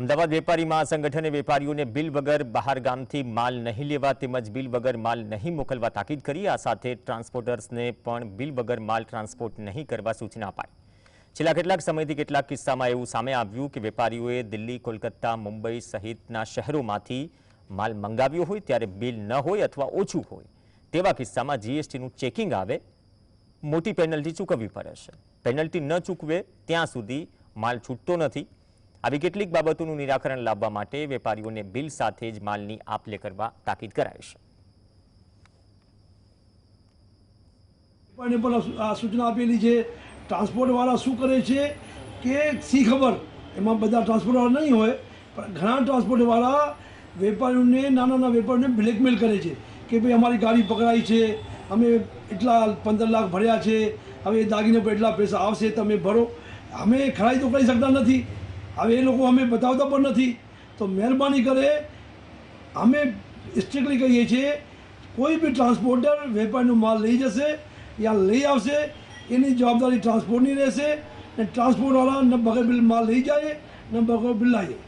અમદાવાદ વેપારી મહાસંગઠને વેપારીઓને બિલ વગર બહાર ગામથી માલ નહીં લેવા તેમજ બિલ વગર માલ નહીં મોકલવા તાકીદ કરી. આ સાથે ટ્રાન્સપોર્ટર્સને પણ બિલ વગર માલ ટ્રાન્સપોર્ટ નહીં કરવા સૂચના અપાઈ. છેલ્લા કેટલાક સમયથી કેટલાક કિસ્સામાં એવું સામે આવ્યું કે વેપારીઓએ દિલ્હી, કોલકાતા, મુંબઈ સહિતના શહેરોમાંથી માલ મંગાવ્યો હોય ત્યારે બિલ ન હોય અથવા ઓછું હોય તેવા કિસ્સામાં જીએસટીનું ચેકિંગ આવે, મોટી પેનલ્ટી ચૂકવવી પડે છે. પેનલ્ટી ન ચૂકવે ત્યાં સુધી માલ છૂટતો નથી. આવી કેટલીક બાબતોનું નિરાકરણ લાવવા માટે વેપારીઓને બિલ સાથે જ માલની આપ લે કરવા તાકીદ કરાઈ છે. પણ પણ આ સૂચના આપેલી છે, ટ્રાન્સપોર્ટવાળા શું કરે છે કે સી ખબર? એમાં બધા ટ્રાન્સપોર્ટવાળા નહીં હોય, પણ ઘણા ટ્રાન્સપોર્ટવાળા વેપારીઓને નાના નાના વેપારીઓને બ્લેકમેલ કરે છે કે ભાઈ અમારી ગાડી પકડાઈ છે, અમે એટલા પંદર લાખ ભર્યા છે, હવે એ દાગીને પર એટલા પૈસા આવશે, તમે ભરો. અમે ખરાઈ તો કરી શકતા નથી. હવે એ લોકો અમે બતાવતા પણ નથી. તો મહેરબાની કરે, અમે સ્ટ્રિક્ટલી કહીએ છીએ, કોઈ બી ટ્રાન્સપોર્ટર વેપારીનો માલ લઈ જશે યા લઈ આવશે, એની જવાબદારી ટ્રાન્સપોર્ટની રહેશે ને ટ્રાન્સપોર્ટવાળા ન બગર બિલ માલ લઈ જાય, ન બગર બિલ લાવીએ